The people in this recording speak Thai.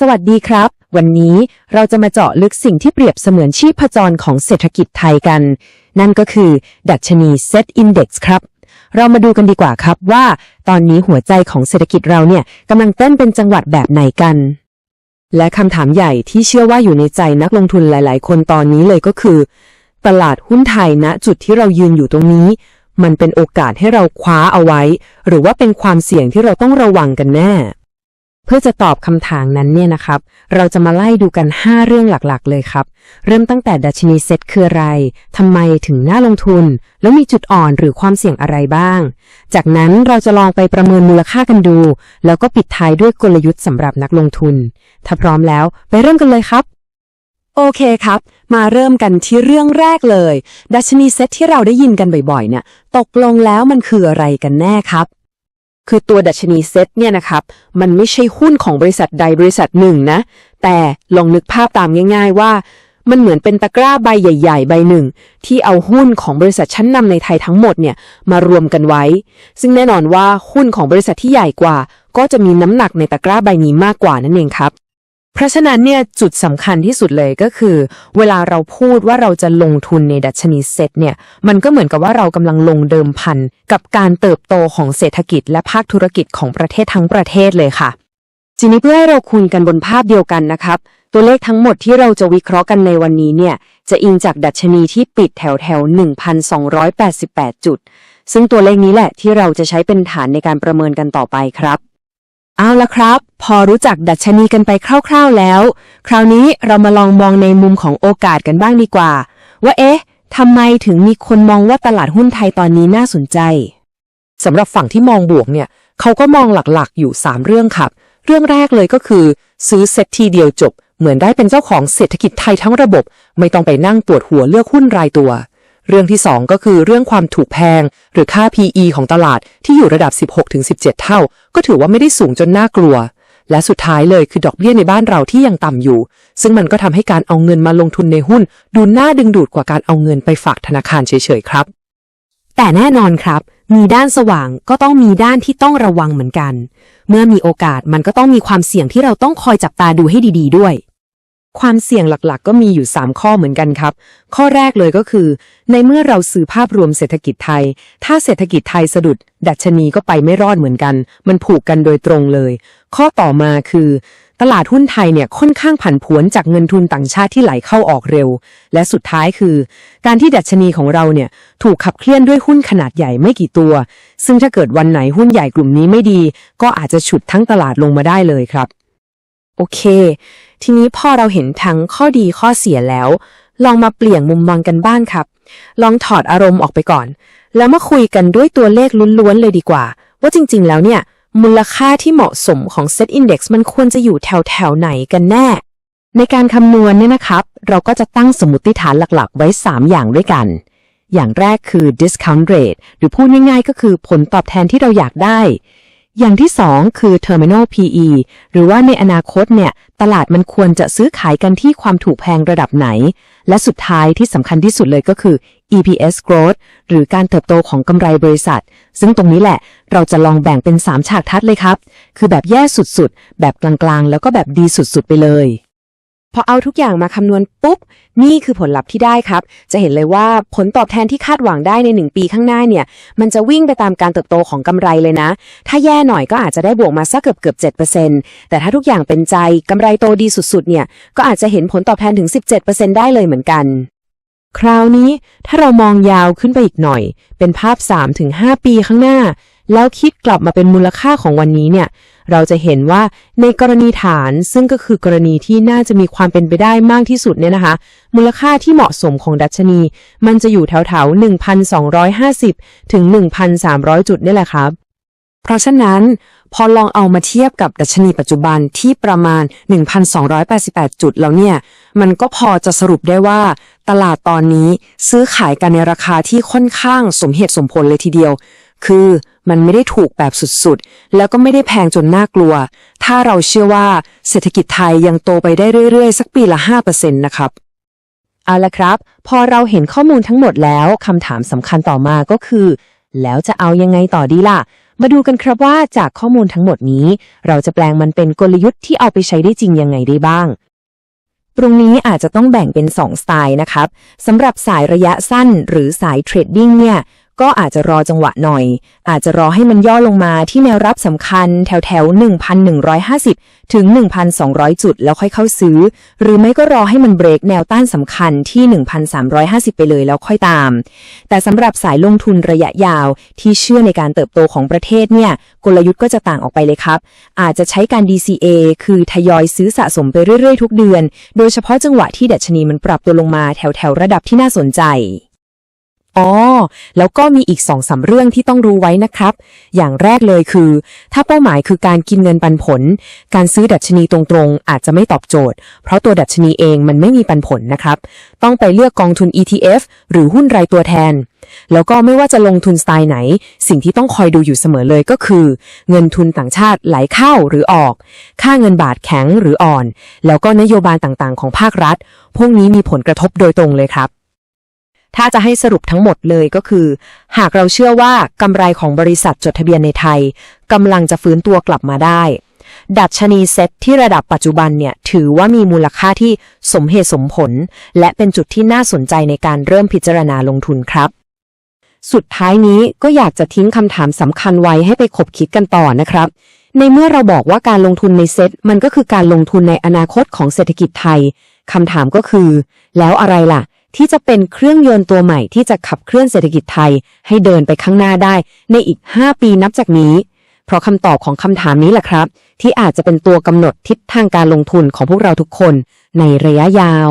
สวัสดีครับ วันนี้เราจะมาเจาะลึกสิ่งที่เปรียบเสมือนชีพจรของเศรษฐกิจไทยกัน นั่นก็คือ ดัชนี Set Index ครับ เรามาดูกันดีกว่าครับว่า ตอนนี้หัวใจของเศรษฐกิจเราเนี่ยกำลังเต้นเป็นจังหวัดแบบไหนกัน และคำถามใหญ่ที่เชื่อว่าอยู่ในใจนักลงทุนหลาย ๆ คนตอนนี้เลยก็คือ ตลาดหุ้นไทยณจุดที่เรายืนอยู่ตรงนี้ มันเป็นโอกาสให้เราคว้าเอาไว้ หรือว่าเป็นความเสี่ยงที่เราต้องระวังกันแน่ เพื่อจะตอบคำถามนั้นเนี่ยนะครับ เราจะมาไล่ดูกัน 5 เรื่องหลักๆ เลยครับ เริ่มตั้งแต่ดัชนีเซ็ตคืออะไร ทำไมถึงน่าลงทุน แล้วมีจุดอ่อนหรือความเสี่ยงอะไรบ้าง จากนั้นเราจะลองไปประเมินมูลค่ากันดู แล้วก็ปิดท้ายด้วยกลยุทธ์สำหรับนักลงทุน ถ้าพร้อมแล้วไปเริ่มกันเลยครับ โอเคครับ มาเริ่มกันที่เรื่องแรกเลย ดัชนีเซ็ตที่เราได้ยินกันบ่อยๆ เนี่ย ตกลงแล้วมันคืออะไรกันแน่ครับ คือตัวดัชนีเซ็ตเนี่ยนะครับ มันไม่ใช่หุ้นของบริษัทใดบริษัทหนึ่งนะ แต่ลองนึกภาพตามง่าย ๆ ว่า มันเหมือนเป็นตะกร้าใบใหญ่ ๆ ใบหนึ่ง ที่เอาหุ้นของบริษัทชั้นนำในไทยทั้งหมดเนี่ยมารวมกันไว้ ซึ่งแน่นอนว่าหุ้นของบริษัทที่ใหญ่กว่า ก็จะมีน้ำหนักในตะกร้าใบนี้มากกว่านั่นเองครับ เพราะฉะนั้นเนี่ยจุดสำคัญที่สุดเลยก็คือ เวลาเราพูดว่าเราจะลงทุนในดัชนีเซ็ตเนี่ยมันก็เหมือนกับว่าเรากำลังลงเดิมพันกับการเติบโตของเศรษฐกิจและภาคธุรกิจของประเทศทั้งประเทศเลยค่ะทีนี้เพื่อให้เราคุยกันบนภาพเดียวกันนะครับ ตัวเลขทั้งหมดที่เราจะวิเคราะห์กันในวันนี้เนี่ยจะอิงจากดัชนีที่ปิดแถวแถว 1,288 จุด ซึ่งตัวเลขนี้แหละที่เราจะใช้เป็นฐานในการประเมินกันต่อไปครับ เอาละครับ พอรู้จักดัชนีกันไปคร่าวๆแล้ว คราวนี้เรามาลองมองในมุมของโอกาสกันบ้างดีกว่า ว่าเอ๊ะทำไมถึงมีคนมองว่าตลาดหุ้นไทยตอนนี้น่าสนใจสำหรับฝั่งที่มองบวกเนี่ยเขาก็มองหลักๆอยู่ 3 เรื่องครับ เรื่องแรกเลยก็คือ ซื้อเซ็ตทีเดียวจบ เหมือนได้เป็นเจ้าของเศรษฐกิจไทยทั้งระบบ ไม่ต้องไปนั่งปวดหัวเลือกหุ้นรายตัว เรื่องที่ 2 ก็คือเรื่องความถูกแพง หรือค่า PE ของตลาดที่อยู่ระดับ 16-17 เท่า ก็ถือว่าไม่ได้สูงจนน่ากลัว และสุดท้ายเลยคือดอกเบี้ยในบ้านเราที่ยังต่ำอยู่ ซึ่งมันก็ทำให้การเอาเงินมาลงทุนในหุ้น ดูน่าดึงดูดกว่าการเอาเงินไปฝากธนาคารเฉยๆครับ แต่แน่นอนครับ มีด้านสว่างก็ต้องมีด้านที่ต้องระวังเหมือนกัน เมื่อมีโอกาสมันก็ต้องมีความเสี่ยงที่เราต้องคอยจับตาดูให้ดี ๆ ด้วย ความเสี่ยงหลักๆ ก็มีอยู่ 3 ข้อเหมือนกันครับ ข้อแรกเลยก็คือ ในเมื่อเราซื้อภาพรวมเศรษฐกิจไทย ถ้าเศรษฐกิจไทยสะดุด ดัชนีก็ไปไม่รอดเหมือนกัน มันผูกกันโดยตรงเลย ข้อต่อมาคือ ตลาดหุ้นไทยเนี่ยค่อนข้างผันผวนจากเงินทุนต่างชาติที่ไหลเข้าออกเร็ว และสุดท้ายคือ การที่ดัชนีของเราเนี่ยถูกขับเคลื่อนด้วยหุ้นขนาดใหญ่ไม่กี่ตัว ซึ่งถ้าเกิดวันไหนหุ้นใหญ่กลุ่มนี้ไม่ดี ก็อาจจะฉุดทั้งตลาดลงมาได้เลยครับ โอเค ทีนี้พอเราเห็นทั้งข้อดีข้อเสียแล้ว ลองมาเปลี่ยนมุมมองกันบ้างครับ ลองถอดอารมณ์ออกไปก่อน แล้วมาคุยกันด้วยตัวเลขล้วนๆเลยดีกว่า ว่าจริงๆ แล้วเนี่ย มูลค่าที่เหมาะสมของ Set Index มันควรจะอยู่แถวๆไหนกันแน่ ในการคำนวณเนี่ยนะครับ เราก็จะตั้งสมมติฐานหลักๆ ไว้ 3 อย่างด้วยกัน อย่างแรกคือ discount rate หรือพูดง่ายๆ ก็คือผลตอบแทนที่เราอยากได้ อย่างที่ 2 คือ terminal PE หรือว่าในอนาคตเนี่ย ตลาดมันควรจะซื้อขายกันที่ความถูกแพงระดับไหน และสุดท้ายที่สำคัญที่สุดเลยก็คือ EPS growth หรือการเติบโตของกำไรบริษัท ซึ่งตรงนี้แหละ เราจะลองแบ่งเป็น 3 ฉากทัดเลยครับ คือแบบแย่สุดๆ แบบกลางๆ แล้วก็แบบดีสุดๆ ไปเลย พอเอาทุกอย่างมาคำนวณปุ๊บ นี่คือผลลัพธ์ที่ได้ครับ จะเห็นเลยว่าผลตอบแทนที่คาดหวังได้ใน 1 ปีข้างหน้าเนี่ย มันจะวิ่งไปตามการเติบโตของกำไรเลยนะ ถ้าแย่หน่อยก็อาจจะได้บวกมาสักเกือบเกือบ7%แต่ถ้าทุกอย่างเป็นใจกำไรโตดีสุดๆ เนี่ย ก็อาจจะเห็นผลตอบแทนถึง 17%ได้เลยเหมือนกัน คราวนี้ถ้าเรามองยาวขึ้นไปอีกหน่อย เป็นภาพ 3-5 ปีข้างหน้า แล้วคิดกลับมาเป็นมูลค่าของวันนี้เนี่ย เราจะเห็นว่าในกรณีฐานซึ่งก็คือกรณีที่น่าจะมีความเป็นไปได้มากที่สุดเนี่ยนะคะ มูลค่าที่เหมาะสมของดัชนี มันจะอยู่แถวๆ 1,250 ถึง 1,300 จุดนี่แหละครับ เพราะฉะนั้นพอลองเอามาเทียบกับดัชนีปัจจุบันที่ประมาณ 1,288 จุดแล้วเนี่ย มันก็พอจะสรุปได้ว่า ตลาดตอนนี้ซื้อขายกันในราคาที่ค่อนข้างสมเหตุสมผลเลยทีเดียว คือมันไม่ได้ถูกแบบสุดๆ แล้วก็ไม่ได้แพงจนน่ากลัว ถ้าเราเชื่อว่าเศรษฐกิจไทยยังโตไปได้เรื่อยๆ สักปีละ 5%นะครับ เอาละครับ พอเราเห็นข้อมูลทั้งหมดแล้วคำถามสำคัญต่อมาก็คือ แล้วจะเอายังไงต่อดีล่ะ มาดูกันครับว่าจากข้อมูลทั้งหมดนี้ เราจะแปลงมันเป็นกลยุทธ์ที่เอาไปใช้ได้จริงยังไงได้บ้างตรงนี้อาจจะต้องแบ่งเป็น 2 สไตล์นะครับสำหรับสายระยะสั้นหรือสายเทรดดิ้งเนี่ย ก็อาจจะรอจังหวะหน่อย อาจจะรอให้มันย่อลงมาที่แนวรับสำคัญแถวแถว1,150 ถึง 1,200 จุด แล้วค่อยเข้าซื้อ หรือไม่ก็รอให้มันเบรกแนวต้านสำคัญที่ 1,350 ไปเลยแล้วค่อยตาม แต่สำหรับสายลงทุนระยะยาวที่เชื่อในการเติบโตของประเทศเนี่ยกลยุทธ์ก็จะต่างออกไปเลยครับ อาจจะใช้การ DCA คือทยอยซื้อสะสมไปเรื่อยๆ ทุกเดือน โดยเฉพาะจังหวะที่ดัชนีมันปรับตัวลงมาแถวๆระดับที่น่าสนใจ อ๋อ แล้วก็มีอีกสองสามเรื่องที่ต้องรู้ไว้นะครับ อย่างแรกเลยคือ ถ้าเป้าหมายคือการกินเงินปันผล การซื้อดัชนีตรงๆ อาจจะไม่ตอบโจทย์ เพราะตัวดัชนีเองมันไม่มีปันผลนะครับ ต้องไปเลือกกองทุน ETF หรือหุ้นรายตัวแทน แล้วก็ไม่ว่าจะลงทุนสไตล์ไหน สิ่งที่ต้องคอยดูอยู่เสมอเลยก็คือ เงินทุนต่างชาติไหลเข้าหรือออก ค่าเงินบาทแข็งหรืออ่อน แล้วก็นโยบายต่างๆ ของภาครัฐ พวกนี้มีผลกระทบโดยตรงเลยครับ ถ้าจะให้สรุปทั้งหมดเลยก็คือ หากเราเชื่อว่ากำไรของบริษัทจดทะเบียนในไทยกำลังจะฟื้นตัวกลับมาได้ ดัชนีเซ็ตที่ระดับปัจจุบันเนี่ยถือว่ามีมูลค่าที่สมเหตุสมผล และเป็นจุดที่น่าสนใจในการเริ่มพิจารณาลงทุนครับ สุดท้ายนี้ก็อยากจะทิ้งคำถามสำคัญไว้ให้ไปคบคิดกันต่อนะครับในเมื่อเราบอกว่าการลงทุนในเซ็ตมันก็คือการลงทุนในอนาคตของเศรษฐกิจไทย คำถามก็คือ แล้วอะไรล่ะ ที่จะเป็นเครื่องยนต์ตัวใหม่ที่จะขับเคลื่อนเศรษฐกิจไทย ให้เดินไปข้างหน้าได้ในอีก 5 ปีนับจากนี้ เพราะคำตอบของคำถามนี้แหละครับ ที่อาจจะเป็นตัวกำหนดทิศทางการลงทุนของพวกเราทุกคนในระยะยาว